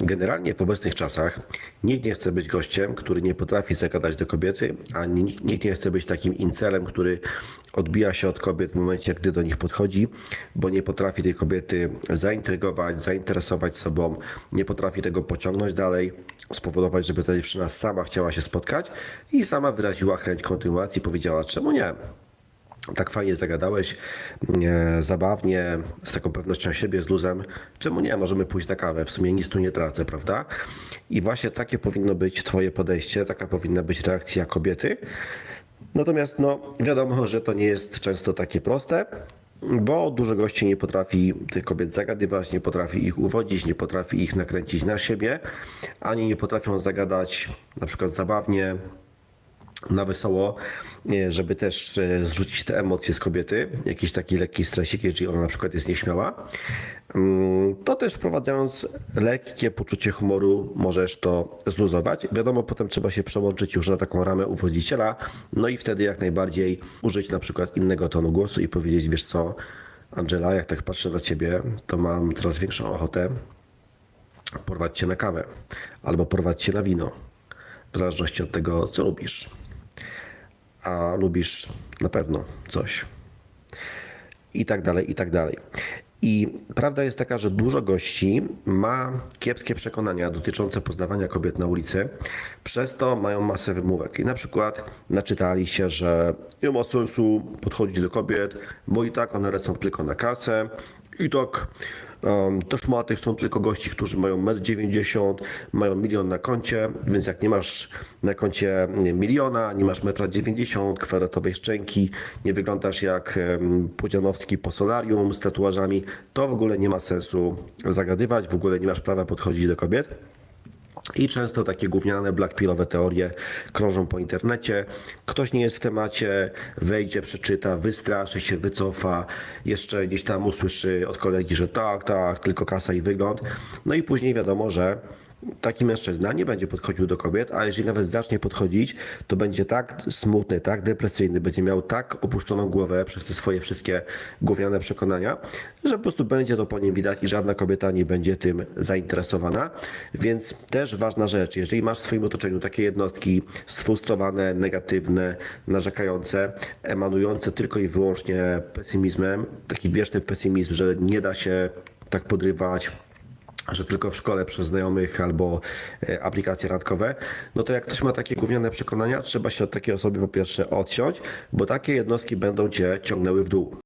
Generalnie w obecnych czasach nikt nie chce być gościem, który nie potrafi zagadać do kobiety, a nikt nie chce być takim incelem, który odbija się od kobiet w momencie, gdy do nich podchodzi, bo nie potrafi tej kobiety zaintrygować, zainteresować sobą, nie potrafi tego pociągnąć dalej, spowodować, żeby ta dziewczyna sama chciała się spotkać i sama wyraziła chęć kontynuacji, powiedziała czemu nie tak fajnie zagadałeś, e, zabawnie, z taką pewnością siebie, z luzem. Czemu nie? Możemy pójść na kawę. W sumie nic tu nie tracę, prawda? I właśnie takie powinno być Twoje podejście, taka powinna być reakcja kobiety. Natomiast no, wiadomo, że to nie jest często takie proste, bo dużo gości nie potrafi tych kobiet zagadywać, nie potrafi ich uwodzić, nie potrafi ich nakręcić na siebie, ani nie potrafią zagadać na przykład zabawnie, na wesoło, nie, żeby też e, zrzucić te emocje z kobiety, jakiś taki lekki stresik, jeżeli ona na przykład jest nieśmiała, Mm, to też wprowadzając lekkie poczucie humoru możesz to zluzować. Wiadomo, potem trzeba się przełączyć już na taką ramę uwodziciela, no i wtedy jak najbardziej użyć na przykład innego tonu głosu i powiedzieć, wiesz co, Angela, jak tak patrzę na ciebie, to mam coraz większą ochotę porwać cię na kawę albo porwać cię na wino, w zależności od tego, co lubisz a lubisz na pewno coś. I tak dalej, i tak dalej. I prawda jest taka, że dużo gości ma kiepskie przekonania dotyczące poznawania kobiet na ulicy, przez to mają masę wymówek. I na przykład naczytali się, że nie ma sensu podchodzić do kobiet, bo i tak one lecą tylko na kasę, i tak Um, te szmaty są tylko gości, którzy mają 1,90 m, mają milion na koncie, więc jak nie masz na koncie miliona, nie masz 1,90 m, kwadratowej szczęki, nie wyglądasz jak um, Pudzianowski po solarium z tatuażami, to w ogóle nie ma sensu zagadywać, w ogóle nie masz prawa podchodzić do kobiet. I często takie gówniane, blackpillowe teorie krążą po internecie. Ktoś nie jest w temacie, wejdzie, przeczyta, wystraszy się, wycofa, jeszcze gdzieś tam usłyszy od kolegi, że tak, tak, tylko kasa i wygląd. No i później wiadomo, że taki mężczyzna nie będzie podchodził do kobiet, a jeżeli nawet zacznie podchodzić, to będzie tak smutny, tak depresyjny, będzie miał tak opuszczoną głowę przez te swoje wszystkie gówniane przekonania, że po prostu będzie to po nim widać i żadna kobieta nie będzie tym zainteresowana. Więc też ważna rzecz, jeżeli masz w swoim otoczeniu takie jednostki sfrustrowane, negatywne, narzekające, emanujące tylko i wyłącznie pesymizmem, taki wieczny pesymizm, że nie da się tak podrywać, że tylko w szkole przez znajomych albo e, aplikacje randkowe, no to jak ktoś ma takie gówniane przekonania, trzeba się od takiej osoby po pierwsze odciąć, bo takie jednostki będą cię ciągnęły w dół.